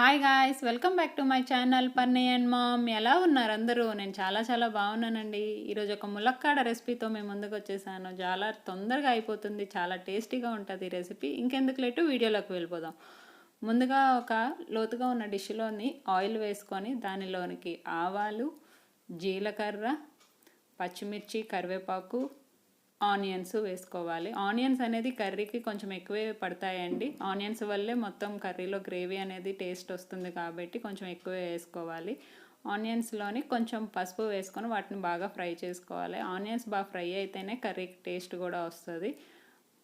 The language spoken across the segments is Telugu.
Hi guys welcome back to my channel Parni and mom ఎలా ఉన్నారు అందరూ? నేను చాలా చాలా బాగున్నానండి. ఈరోజు ఒక ములక్కాడ రెసిపీతో మేము ముందుకు వచ్చేసాను. చాలా తొందరగా అయిపోతుంది చాలా టేస్టీగా ఉంటుంది ఈ రెసిపీ ఇంకెందుకు లేటు వీడియోలోకి వెళ్ళిపోదాం. ముందుగా ఒక లోతుగా ఉన్న డిష్లోని ఆయిల్ వేసుకొని దానిలోనికి ఆవాలు జీలకర్ర పచ్చిమిర్చి కరివేపాకు ఆనియన్స్ వేసుకోవాలి. ఆనియన్స్ అనేది కర్రీకి కొంచెం ఎక్కువే పడతాయండి. ఆనియన్స్ వల్లే మొత్తం కర్రీలో గ్రేవీ అనేది టేస్ట్ వస్తుంది కాబట్టి కొంచెం ఎక్కువ వేసుకోవాలి. ఆనియన్స్లోని కొంచెం పసుపు వేసుకొని వాటిని బాగా ఫ్రై చేసుకోవాలి. ఆనియన్స్ బాగా ఫ్రై అయితేనే కర్రీకి టేస్ట్ కూడా వస్తుంది.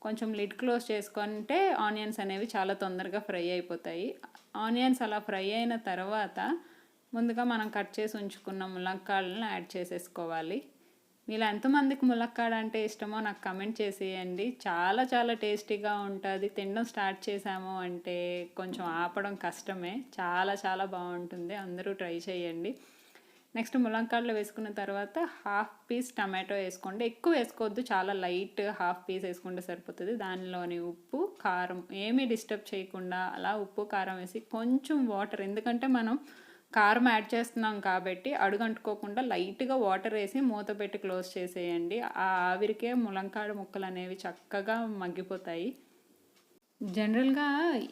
కొంచెం లిడ్ క్లోజ్ చేసుకుంటే ఆనియన్స్ అనేవి చాలా తొందరగా ఫ్రై అయిపోతాయి. ఆనియన్స్ అలా ఫ్రై అయిన తర్వాత ముందుగా మనం కట్ చేసి ఉంచుకున్న ములక్కాళ్ళని యాడ్ చేసేసుకోవాలి. మీలో ఎంతమందికి ములక్కాడ అంటే ఇష్టమో నాకు కమెంట్ చేసేయండి. చాలా చాలా టేస్టీగా ఉంటుంది. తినడం స్టార్ట్ చేసాము అంటే కొంచెం ఆపడం కష్టమే. చాలా చాలా బాగుంటుంది. అందరూ ట్రై చేయండి. నెక్స్ట్ ములంకాడలు వేసుకున్న తర్వాత హాఫ్ పీస్ టమాటో వేసుకోండి. ఎక్కువ వేసుకోవద్దు. చాలా లైట్ హాఫ్ పీస్ వేసుకుంటే సరిపోతుంది. దానిలోని ఉప్పు కారం ఏమీ డిస్టర్బ్ చేయకుండా అలా ఉప్పు కారం వేసి కొంచెం వాటర్. ఎందుకంటే మనం కారం యాడ్ చేస్తున్నాం కాబట్టి అడుగంటుకోకుండా లైట్గా వాటర్ వేసి మూత పెట్టి క్లోజ్ చేసేయండి. ఆ ఆవిరికే ములంకాడ ముక్కలు అనేవి చక్కగా మగ్గిపోతాయి. జనరల్గా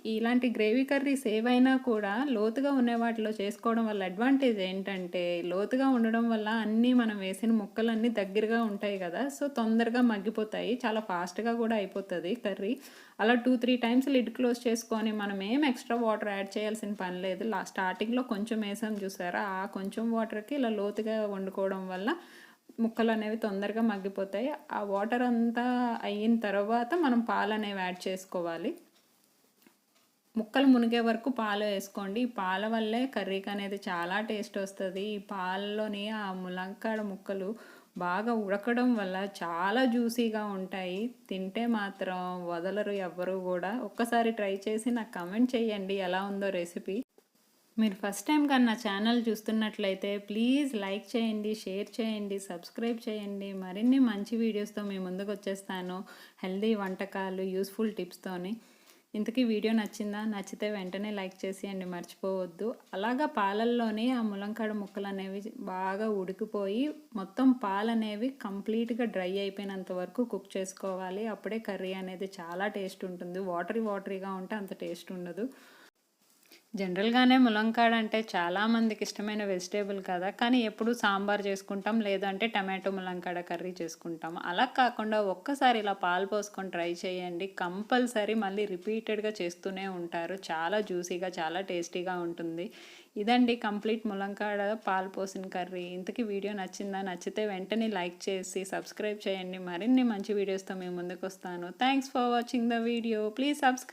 ఇలాంటి గ్రేవీ కర్రీస్ ఏవైనా కూడా లోతుగా ఉండే వాటిలో చేసుకోవడం వల్ల అడ్వాంటేజ్ ఏంటంటే లోతుగా ఉండడం వల్ల అన్నీ మనం వేసిన ముక్కలన్నీ దగ్గరగా ఉంటాయి కదా. సో తొందరగా మగ్గిపోతాయి. చాలా ఫాస్ట్గా కూడా అయిపోతుంది కర్రీ. అలా two three times lid close చేసుకొని మనం ఏం ఎక్స్ట్రా వాటర్ యాడ్ చేయాల్సిన పని లేదు. లా స్టార్టింగ్లో కొంచెం వేసాం చూసారా? ఆ కొంచెం వాటర్కి ఇలా లోతుగా వండుకోవడం వల్ల ముక్కలు అనేవి తొందరగా మగ్గిపోతాయి. ఆ వాటర్ అంతా అయిన తర్వాత మనం పాలు అనేవి యాడ్ చేసుకోవాలి. ముక్కలు మునిగే వరకు పాలు వేసుకోండి. ఈ పాల వల్లే కర్రీకి అనేది చాలా టేస్ట్ వస్తుంది. ఈ పాలలోని ఆ ములంకాడ ముక్కలు బాగా ఉడకడం వల్ల చాలా జ్యూసీగా ఉంటాయి. తింటే మాత్రం వదలరు ఎవ్వరు కూడా. ఒక్కసారి ట్రై చేసి నాకు కమెంట్ చేయండి. ఎలా ఉందో రెసిపీ. మీరు ఫస్ట్ టైం కానీ నా ఛానల్ చూస్తున్నట్లయితే ప్లీజ్ లైక్ చేయండి షేర్ చేయండి సబ్స్క్రైబ్ చేయండి. మరిన్ని మంచి వీడియోస్తో మీ ముందుకు వచ్చేస్తాను. హెల్దీ వంటకాలు యూస్ఫుల్ టిప్స్తోని ఇంతకీ వీడియో నచ్చిందా? నచ్చితే వెంటనే లైక్ చేసేయండి మర్చిపోవద్దు. అలాగా పాలల్లోనే ఆ ములంకాడ ముక్కలు అనేవి బాగా ఉడికిపోయి మొత్తం పాలు అనేవి కంప్లీట్గా డ్రై అయిపోయినంత వరకు కుక్ చేసుకోవాలి. అప్పుడే కర్రీ అనేది చాలా టేస్ట్ ఉంటుంది. వాటరీ వాటరీగా ఉంటే అంత టేస్ట్ ఉండదు. జనరల్గానే ములంకాడ అంటే చాలామందికి ఇష్టమైన వెజిటేబుల్ కదా కానీ ఎప్పుడు సాంబార్ చేసుకుంటాం లేదంటే టమాటో ములంకాడ కర్రీ చేసుకుంటాం. అలా కాకుండా ఒక్కసారి ఇలా పాలు పోసుకొని ట్రై చేయండి. కంపల్సరీ మళ్ళీ రిపీటెడ్గా చేస్తూనే ఉంటారు. చాలా జ్యూసీగా చాలా టేస్టీగా ఉంటుంది. ఇదండి కంప్లీట్ ములంకాడ పాలు పోసిన కర్రీ. ఇంతకీ వీడియో నచ్చిందా? నచ్చితే వెంటనే లైక్ చేసి సబ్స్క్రైబ్ చేయండి. మరిన్ని మంచి వీడియోస్తో మేము ముందుకు వస్తాను thanks for watching the video. Please subscribe